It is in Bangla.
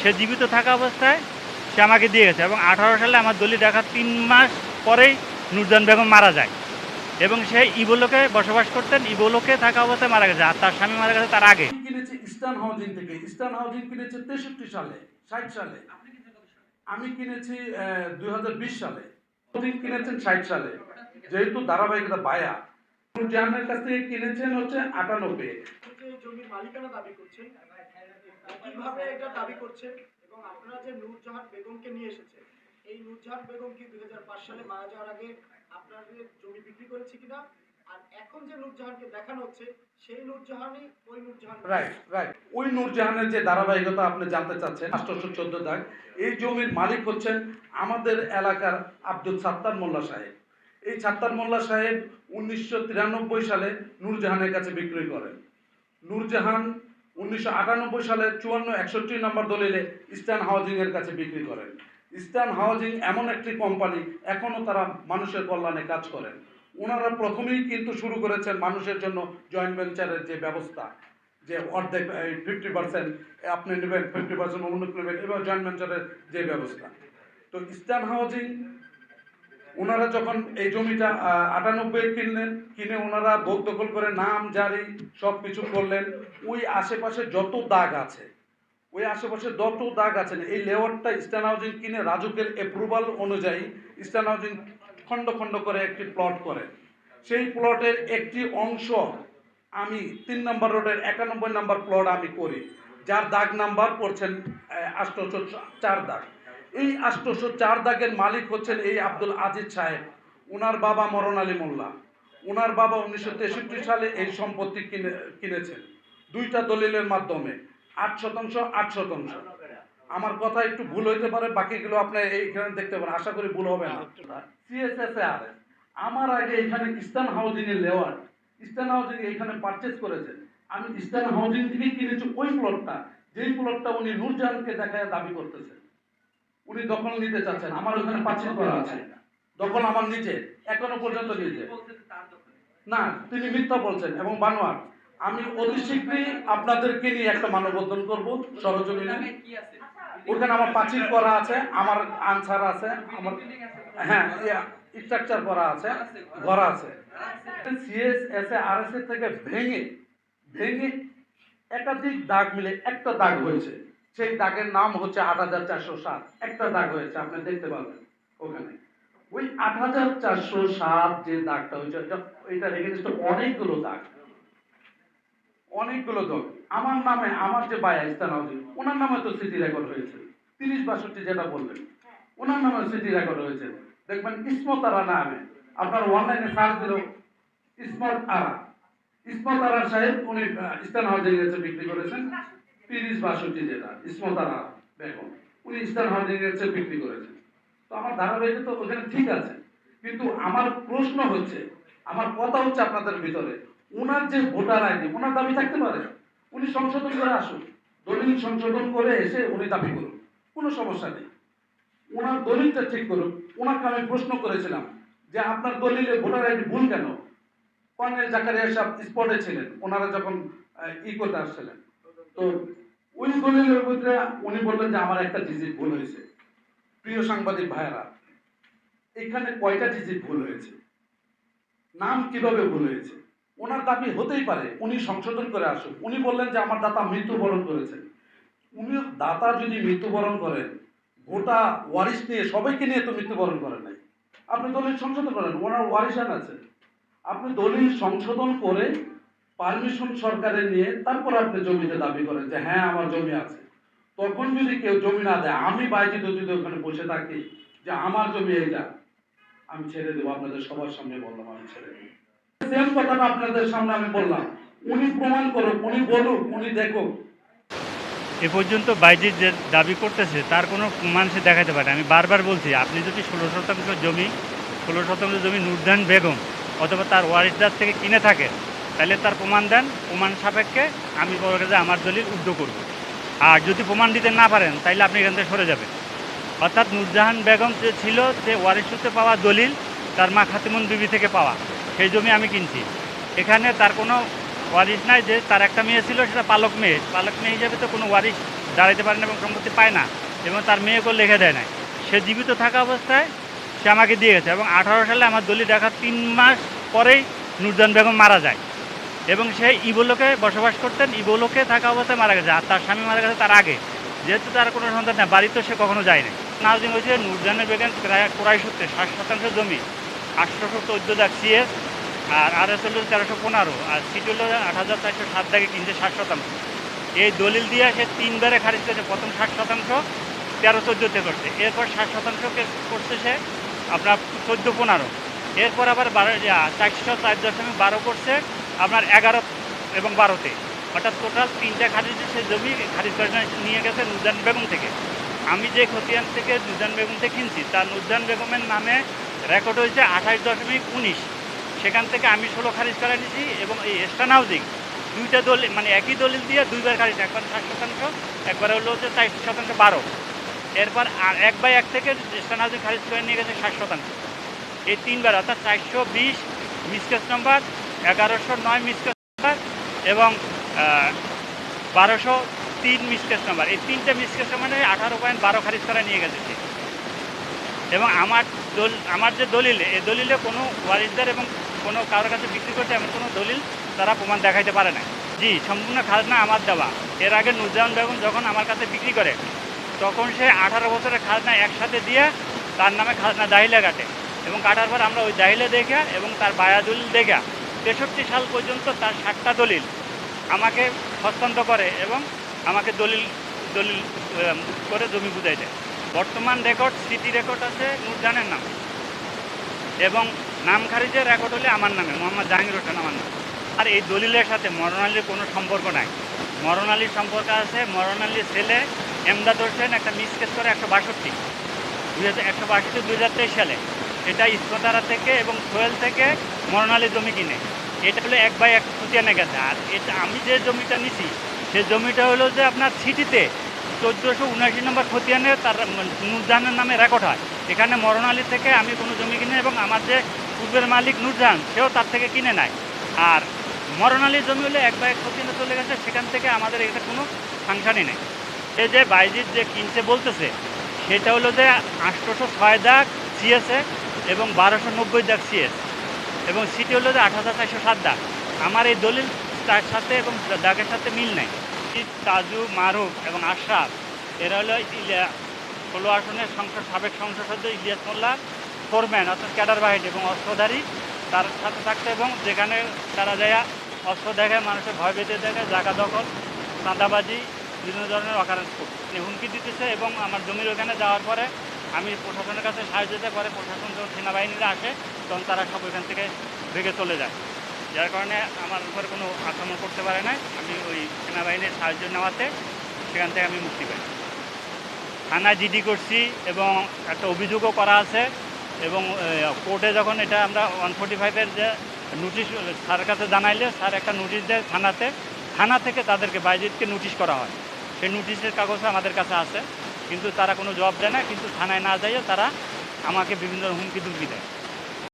সে জীবিত থাকা অবস্থায় সে আমাকে দিয়ে গেছে এবং আঠারো সালে আমার দলি দেখার তিন মাস পরেই নুরজান বেগম মারা যায়। এবং সে ইবোলোকে বসবাস করতেন ইবোলোকে থাকা অবস্থায় মারা গেছে আর তার স্বামী মারা গেছে তার আগে। কিনেছি ইস্টার্ন হাউজিং থেকে। ইস্টার্ন হাউজিং কিনেছে তেষট্টি সালে ষাট সালে। আমি কিনেছি দুই হাজার বিশ সালে। হাউজিং কিনেছেন ষাট সালে। যেহেতু ধারাবাহিকতা বায়া। জাহানের কাছ থেকে কিনেছেন হচ্ছে আটানব্বই। জমির মালিকানা দাবি করছেন। কীভাবে এটা দাবি করছেন? এবং আপনারা যে নূরজাহান বেগমকে নিয়ে এসেছেন, এই নূরজাহান বেগম কি দুই সালে মারা যাওয়ার আগে আপনাদের জমি বিক্রি করেছে কিনা? জমির মালিক হচ্ছেন আমাদের এলাকার আব্দুল সাত্তার মোল্লা সাহেব। এই সাত্তার মোল্লা সাহেব উনিশশো তিরানব্বই সালে নূরজাহানের কাছে বিক্রয় করেন। নূরজাহান উনিশশো আটানব্বই সালে চুয়ান্ন একষট্টি নম্বর দলিলে ইস্টার্ন হাউজিং এর কাছে বিক্রি করেন। ইস্টার্ন হাউজিং এমন একটি কোম্পানি এখনও তারা মানুষের কল্যাণে কাজ করেন। ওনারা প্রথমেই কিন্তু শুরু করেছেন মানুষের জন্য জয়েন্ট ভেঞ্চারের যে ব্যবস্থা, যে অর্ধেক ফিফটি পার্সেন্ট আপনি নেবেন ফিফটি পার্সেন্ট অন্য নেবেন, এবার জয়েন্ট ভেঞ্চারের যে ব্যবস্থা। তো ইস্টার্ন হাউজিং ওনারা যখন এই জমিটা আটানব্বই কিনলেন কিনে ওনারা ভোগ দখল করে, নাম জারি সব কিছু করলেন, ওই আশেপাশে যত দাগ আছে, ওই আশেপাশে যত দাগ আছে, এই লেআউটটা ইস্টার্ন হাউজিং কিনে রাজুকের অ্যাপ্রুভাল অনুযায়ী ইস্টার্ন হাউজিং খণ্ড খণ্ড করে একটি প্লট করে। সেই প্লটের একটি অংশ আমি তিন নম্বর রোডের একানব্বই নম্বর প্লট আমি করি। যার দাগ নাম্বার পড়ছেন আষ্টশো চার দাগ। এই আষ্টশো চার দাগের মালিক হচ্ছেন এই আব্দুল আজিজ সাহেব। ওনার বাবা মরণ আলী মোল্লা। ওনার বাবা উনিশশো তেষট্টি সালে এই সম্পত্তি কিনে কিনেছেন। দুইটা দলিলের মাধ্যমে। আট শতাংশ আট শতাংশ। আমার কথা একটু ভুল হইতে পারে, বাকিগুলো আপনি এইখানে দেখতে পারেন। আশা করি ভুল হবে না। সিএসএসআর আমার আগে এখানে ইস্টার্ন হাউজিং এর লেওয়ার ইস্টার্ন হাউজিং এখানে পারচেজ করেছেন। আমি ইস্টার্ন হাউজিং থেকে কিনেছি ওই প্লটটা যেই প্লটটা উনি নূরজাহানকে দেখায় দাবি করতেছেন। উনি দখল নিতে চাচ্ছেন আমার ওখানে পাচ্ছেন করা আছে। দখল আমার নিচে এখনও পর্যন্ত নিচে। না তিনি মিথ্যা বলছেন। এবং বানোয়ার আমি অতি শীঘ্রই আপনাদেরকে নিয়ে একটা মানববন্ধন করব সরজমিনে। ওখানে আমার পাঁচিল করা আছে আমার আনসার আছে আমার হ্যাঁ স্ট্রাকচার করা আছে ঘর আছে CS S A R S থেকে ভেঙে ভেঙে একাধিক দাগ মিলে একটা দাগ হয়েছে। সেই দাগের নাম হচ্ছে আট হাজার চারশো সাত। একটা দাগ হয়েছে, আপনি দেখতে পাবেন ওখানে। ওই আট হাজার চারশো সাত যে দাগটা হয়েছে এটা- এগেনস্ট অনেকগুলো দাগ। অনেকগুলো দাগ। আমার নামে আমার যে বায়া ইস্তান ওনার নামে তো স্মৃতি রেকর্ড হয়েছে। তিরিশ বাষট্টি যেটা বললেন, ওনার নামে স্মৃতি রেকর্ড হয়েছে। দেখবেন ইসমত আরা নামে। আপনার অনলাইনে সার্চ দিল ইসমত আরা। ইসমত আরা সাহেব উনি ইস্টার্ন হাউজিং এসে বিক্রি করেছেন। যেটা ইসমত আরা বেগম, উনি বিক্রি করেছেন। তো আমার ধারাবাহিক তো ওখানে ঠিক আছে, কিন্তু আমার প্রশ্ন হচ্ছে, আমার কথা হচ্ছে আপনাদের ভিতরে ওনার যে ভোটার আইডি ওনার দাবি থাকতে পারে? উনি সংশোধন করে আসুন। দলিল সংশোধন করে এসে উনি দাবি করুন, কোনো সমস্যা নেই। ওনার দলিলটা ঠিক করুন। ওনাকে আমি প্রশ্ন করেছিলাম যে আপনার দলিলে ভোটার আইডি ভুল কেন? কর্নেল জাকারিয়া সাহেব স্পটে ছিলেন, ওনারা যখন ই করতে আসছিলেন। তো ওই দলিলের ভিতরে উনি বললেন যে আমার একটা ডিজিট ভুল হয়েছে। প্রিয় সাংবাদিক ভাইয়েরা, এখানে কয়টা ডিজিট ভুল হয়েছে? নাম কীভাবে ভুল হয়েছে? ওনার দাবি হতেই পারে, উনি সংশোধন করে আসুন উনি বললেন যে আমার দাতা মৃত্যুবরণ করেছেন। উনি দাতা যদি মৃত্যুবরণ করেন, গোটা ওয়ারিশ নিয়ে সবাইকে নিয়ে তো মৃত্যুবরণ করেন নাই। আপনি দলিল সংশোধন করেন, ওনার ওয়ারিশান আছে আপনি দলিল সংশোধন করে পারমিশন সরকারের নিয়ে তারপর আপনি জমিতে দাবি করেন যে হ্যাঁ আমার জমি আছে। তখন যদি কেউ জমি না দেয়, আমি বাইরে যদি ওখানে বসে থাকি যে, আমার জমি এইটা আমি ছেড়ে দেবো। আপনাদের সবার সামনে বললাম, আমি ছেড়ে দেবো। সেম কথাটা আপনাদের সামনে আমি বললাম। উনি প্রমাণ করুক, উনি বলুক, উনি দেখুক। এ পর্যন্ত বাইজিৎ যে দাবি করতেছে, তার কোনো প্রমাণ দেখাতে পারে। আমি বারবার বলছি, আপনি যদি ষোলো শতাংশ জমি, ষোলো শতাংশ জমি নুরজান বেগম অথবা তার ওয়ারিসদার থেকে কিনে থাকে তাহলে তার প্রমাণ দেন, প্রমাণ সাপেক্ষে আমি বলে যে আমার দলিল উদ্ধ করব। আর যদি প্রমাণ দিতে না পারেন তাহলে আপনি এখান থেকে সরে যাবেন। অর্থাৎ নুরজাহান বেগম যে ছিল, যে ওয়ারিস সূত্রে পাওয়া দলিল, তার মা খাতিমুন বিবি থেকে পাওয়া, সেই জমি আমি কিনছি। এখানে তার কোনো ওয়ারিশ নাই যে তার একটা মেয়ে ছিল, সেটা পালক মেয়ে। পালক মেয়ে হিসাবে তো কোনো ওয়ারিশ দাঁড়াইতে পারে না এবং সম্পত্তি পায় না, এবং তার মেয়েকেও লিখে দেয় না সে জীবিত থাকা অবস্থায় সে আমাকে দিয়ে গেছে এবং আঠারো সালে আমার দলিল দেখার তিন মাস পরেই নুরজান বেগম মারা যায়। এবং সে ইবোলোকে বসবাস করতেন। ইবোলোকে থাকা অবস্থায় মারা গেছে, আর তার স্বামী মারা গেছে তার আগে। যেহেতু তার কোনো সন্তান নেই, বাড়িতে সে কখনো যায়নি নাজিম হয়েছে নুরজানের বেগম, প্রায় কোড়াই সূত্রে ষাট শতাংশ জমি আটশোশো চোদ্দ দাগ সিএস, আর আর এস হলো তেরোশো পনেরো, আর সিট হলো আট হাজার চারশো সাত দাগে কিনছে ষাট শতাংশ। এই দলিল দিয়ে সে তিনবারে খারিজ করেছে, প্রথম ষাট শতাংশ তেরো চোদ্দোতে করছে। এরপর ষাট শতাংশকে করছে সে আপনার চোদ্দ পনেরো। এরপর আবার বারো, চারশো চার দশমিক বারো করছে আপনার এগারো এবং বারোতে। অর্থাৎ টোটাল তিনটা খারিজ সে জমি খারিজ করে নিয়ে গেছে নুজান বেগম থেকে। আমি যে খতিয়ান থেকে নুজান বেগম থেকে কিনছি তার নুজান বেগমের নামে রেকর্ড হয়েছে আঠাশ দশমিক উনিশ। সেখান থেকে আমি ষোলো খারিজ করে নিয়েছি এবং এই এস্টার্ন হাউজিং দুইটা দলিল মানে একই দলিল দিয়ে দুইবার খারিজ, একবার ষাট শতাংশ, একবার হলো হচ্ছে চার শতাংশ, বারো। এরপর আর এক বাই এক থেকে এস্টার্ন হাউজিং খারিজ করে নিয়ে গেছে ষাট শতাংশ। এই তিনবার, অর্থাৎ চারশো বিশ মিসকেস নম্বর এগারোশো নয় মিসকেস নাম্বার এবং বারোশো তিন মিসকেস নাম্বার এই তিনটে মিসকেস নাম্বারে আঠারো পয়েন্ট বারো খারিজ করে নিয়ে গেছে। এবং আমার দল, আমার যে দলিল, এই দলিলে কোনো ওয়ারিসদার এবং কোনো কারোর কাছে বিক্রি করতে এমন কোনো দলিল তারা প্রমাণ দেখাইতে পারে না। জি, সম্পূর্ণ খাজনা আমার দেওয়া। এর আগে নুরজাহান বেগম যখন আমার কাছে বিক্রি করে, তখন সে আঠারো বছরের খাজনা একসাথে দিয়ে তার নামে খাজনা দাহিলে কাটে। এবং কাটার পর আমরা ওই দাহিলে দেখে এবং তার বায়াদুল দেখে তেষট্টি সাল পর্যন্ত তার ষাটটা দলিল আমাকে হস্তান্তর করে এবং আমাকে দলিল দলিল করে জমি বুঝাই দেয়। বর্তমান রেকর্ড সিটি রেকর্ড আছে নুরজানের নাম। এবং নাম খারিজের রেকর্ড হলে আমার নামে, মোহাম্মদ জাহাঙ্গীর হোসেন আমার নাম। আর এই দলিলের সাথে মরণ আলীর কোনো সম্পর্ক নাই। মরণ আলীর সম্পর্ক আছে মরণ ছেলে এমদাদ হোসেন, একটা মিসকেস করে একশো বাষট্টি। দুই হাজার, একশো বাষট্টি দুই হাজার তেইশ সালে। এটা ইস্কতারা থেকে এবং সোহেল থেকে মরণ আলীর জমি কিনে। এটা হলো এক বাই এক খুতিয়ানে গেছে আর এটা আমি যে জমিটা নিছি সে জমিটা হলো যে আপনার সিটিতে চোদ্দোশো উনাশি নম্বর খতিয়ানে তার নুরজাহানের নামে রেকর্ড হয়। এখানে মরণ আলী থেকে আমি কোনো জমি কিনে এবং আমার যে পূর্বের মালিক নুরজাহান, সেও তার থেকে কিনে নেয়। আর মরণ আলীর জমি হলে এক বাই এক খতিয়ানে চলে গেছে, সেখান থেকে আমাদের এটা কোনো ফাংশনই নেই। সে যে বাইজিৎ যে কিনছে বলতেছে, সেটা হলো যে আটশোশো ছয় দাগ সিএসএ এবং বারোশো নব্বই দাগ সিএস এবং সিটি হলো যে আট হাজার চারশো সাত দাগ। আমার এই দলিল তার সাথে এবং দাগের সাথে মিল নাই। তাজু, মারুফ এবং আশরাফ, এরা হলো ষোলো আসনের সংসদ, সাবেক সংসদ সদস্য ইলিয়াস মোল্লা, ফোরম্যান অর্থাৎ ক্যাডার বাহিনী এবং অস্ত্রধারী। তার সাথে থাকতে এবং যেখানে তারা যায়, অস্ত্র দেখায় মানুষের ভয় বেঁধে দেখায় জায়গা দখল, চাঁদাবাজি, বিভিন্ন ধরনের অকারেন্স করছে হুমকি দিতেছে এবং আমার জমির ওখানে যাওয়ার পরে আমি প্রশাসনের কাছে সাহায্য দিতে পরে প্রশাসন যখন সেনাবাহিনীরা আসে, তখন তারা সব ওইখান থেকে ভেগে চলে যায়। যার কারণে আমার উপরে কোনো আক্রমণ করতে পারে না আমি ওই সেনাবাহিনীর সাহায্য নেওয়াতে সেখান থেকে আমি মুক্তি পাই। থানা জিডি করছি এবং একটা অভিযোগও করা আছে এবং কোর্টে যখন এটা আমরা ওয়ান ফোর্টি ফাইভের যে নোটিশ, স্যারের কাছে জানাইলে, স্যার একটা নোটিশ দেয় থানাতে। থানা থেকে তাদেরকে বাইজিৎকে নোটিশ করা হয়। সেই নোটিশের কাগজ আমাদের কাছে আছে। কিন্তু তারা কোনো জবাব দেয় না, কিন্তু থানায় না যাইও তারা আমাকে বিভিন্ন হুমকি দুমকি দেয়।